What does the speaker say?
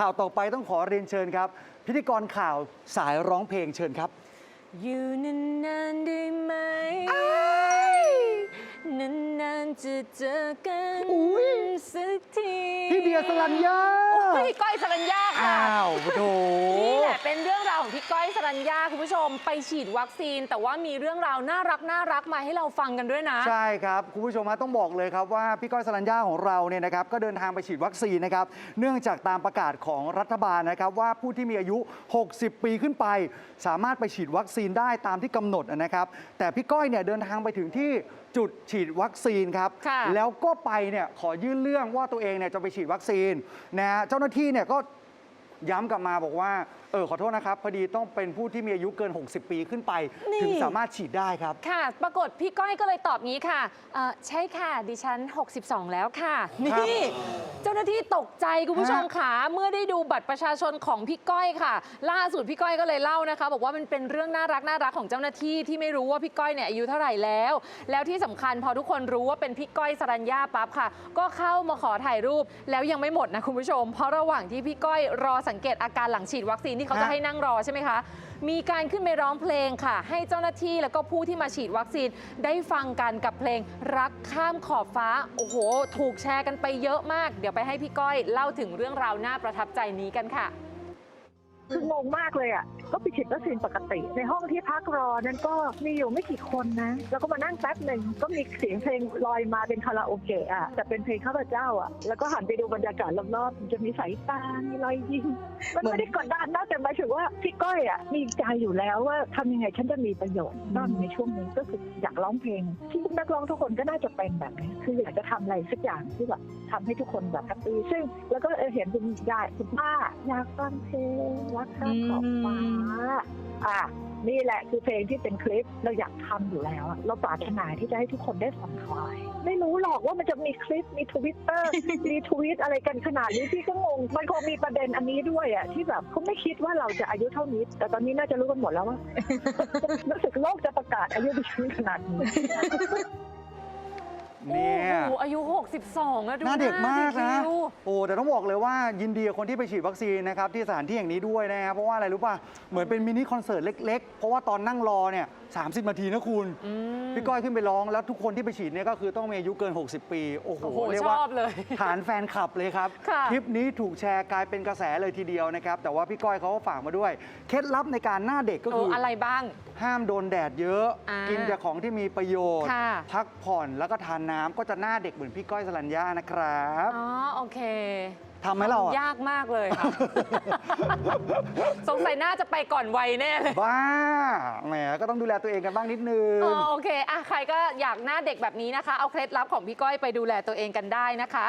ข่าวต่อไปต้องขอเรียนเชิญครับ พิธีกรข่าวสายร้องเพลงเชิญครับ อยู่นานๆได้ไหมนานๆจะเจอกันอุ๊ยสักที พี่เดียสลัญญา พี่ก้อยสรัญญาค่ะ อ้าวโถ นี่แหละเป็นเรื่องราวของพี่ก้อยสรัญญาคุณผู้ชมไปฉีดวัคซีน แต่ว่ามีเรื่องราวน่ารักน่ารักมาให้เราฟังกันด้วยนะ ใช่ครับ คุณผู้ชมฮะต้องบอกเลยครับว่าพี่ก้อยสลัญญาของเราเนี่ยนะครับก็เดินทางไปฉีดวัคซีนนะครับเนื่องจากตามประกาศของรัฐบาลนะครับว่าผู้ที่มีอายุ 60 ปีขึ้นไป สามารถไปฉีดวัคซีนได้ตามที่กำหนดนะครับ แต่พี่ก้อยเนี่ยเดินทางไปถึงที่จุดฉีดวัคซีนครับค่ะ แล้วก็ไปเนี่ยขอยื่นเรื่องว่าตัวเองเนี่ยจะไปฉีดวัคซีนนะฮะเจ้าหน้าาหน้าที่เนี่ยก็ ย้ำกลับมาบอกว่า เออขอโทษนะครับ พอดีต้องเป็นผู้ที่มีอายุเกิน 60 ปีขึ้นไป นี่ ถึงสามารถฉีดได้ครับ ค่ะ ปรากฏพี่ก้อยก็เลยตอบงี้ค่ะเอ่อใช่ค่ะ ดิฉัน 62 แล้วค่ะนี่ เจ้าหน้าที่ตกใจคุณผู้ชมค่ะ เมื่อได้ดูบัตรประชาชนของพี่ก้อยค่ะ ล่าสุดพี่ก้อยก็เลยเล่านะคะ บอกว่ามันเป็นเรื่องน่ารักน่ารักของเจ้าหน้าที่ที่ไม่รู้ว่าพี่ก้อยเนี่ยอายุเท่าไหร่แล้ว แล้วที่สำคัญพอทุกคนรู้ว่าเป็นพี่ก้อยสรัญญาปั๊บค่ะ ก็เข้ามาขอถ่ายรูปแล้วยังไม่หมดนะคุณผู้ชม เพราะระหว่างที่พี่ก้อยรอสังเกตอาการหลังฉีดวัคซีนที่เขาจะฮะให้นั่งรอใช่ไหมคะ มีการขึ้นไปร้องเพลงค่ะ ให้เจ้าหน้าที่แล้วก็ผู้ที่มาฉีดวัคซีนได้ฟังกันกับเพลงรักข้ามขอบฟ้า โอ้โห ถูกแชร์กันไปเยอะมาก เดี๋ยวไปให้พี่ก้อยเล่าถึงเรื่องราวน่าประทับใจนี้กันค่ะ คืองงมากเลยอะ ก็ไปฉีดวัคซีนปกติ ในห้องที่พักรอนั้นก็มีอยู่ไม่กี่คนนะ แล้วก็มานั่งแป๊บหนึ่งก็มีเสียงเพลงลอยมาเป็นคาราโอเกะอะ แต่เป็นเพลงข้าพเจ้าอะ แล้วก็หันไปดูบรรยากาศรอบๆจะมีสายตา มีรอยยิ้ม มันไม่ได้กดดันนะแต่หมายถึงว่าพี่ก้อยอะมีใจอยู่แล้วว่าทำยังไงฉันจะมีประโยชน์บ้างในช่วงนี้ก็คืออยากร้องเพลง ที่นักร้องทุกคนก็น่าจะเป็นแบบนี้คืออยากจะทำอะไรสักอย่างที่แบบทำให้ทุกคนแบบแฮปปี้ซึ่ง แล้วก็เออเห็นคุณยายคุณป้าอยากฟังเพลงรักข้ามขอบฟ้าอะนี่แหละคือเพลงที่เป็นคลิปเราอยากทำอยู่แล้วอะเราปรารถนาที่จะให้ทุกคนได้ฟังคลาย ไม่รู้หรอกว่ามันจะมีคลิปมีทวิตเตอร์รีทวีตอะไรกันขนาดนี้พี่ก็งง มันคงมีประเด็นอันนี้ด้วยอะที่แบบเขาไม่คิดว่าเราจะอายุเท่านี้ แต่ตอนนี้น่าจะรู้กันหมดแล้วว่ารู้สึกโลกจะประกาศอายุดิฉันขนาดนี้ เนี่ยโอ้โหอายุ 62แล้วดูหน้าเด็กมากนะ สิคิว โอ้แต่ต้องบอกเลยว่ายินดีกับคนที่ไปฉีดวัคซีนนะครับที่สถานที่แห่งนี้ด้วยนะครับเพราะว่าอะไรรู้ป่ะ เหมือนเป็นมินิคอนเสิร์ตเล็กๆ เพราะว่าตอนนั่งรอเนี่ย30นาทีนะคุณอืมพี่ก้อยขึ้นไปร้องแล้วทุกคนที่ไปฉีดเนี่ยก็คือต้องมีอายุเกิน 60 ปี โอ้โหโอ้โหเรียกชว่าอบเลยฐานแฟนคลับเลยครับ ค่ะ คลิปนี้ถูกแชร์กลายเป็นกระแสเลยทีเดียวนะครับแต่ว่าพี่ก้อยเขาก็ฝากมาด้วย เคล็ดลับในการหน้าเด็กก็เอคืออ อะไรบ้าง ห้ามโดนแดดเยอะ อ่ากิกินแต่ของที่มีประโยชน์ ค่ะ พักผ่อนแล้วก็ทานน้ำก็จะหน้าเด็กเหมือนพี่ก้อยสลัญญานะครับอ๋อโอเคทำไหมเราอะยากมากเลยค่ะ สงสัยน่าจะไปก่อนวัยแน่เลย บ้าแหมก็ต้องดูแลตัวเองกันบ้างนิดนึงอ๋อโอเคอะใครก็อยากหน้าเด็กแบบนี้นะคะ เอาเคล็ดลับของพี่ก้อยไปดูแลตัวเองกันได้นะคะ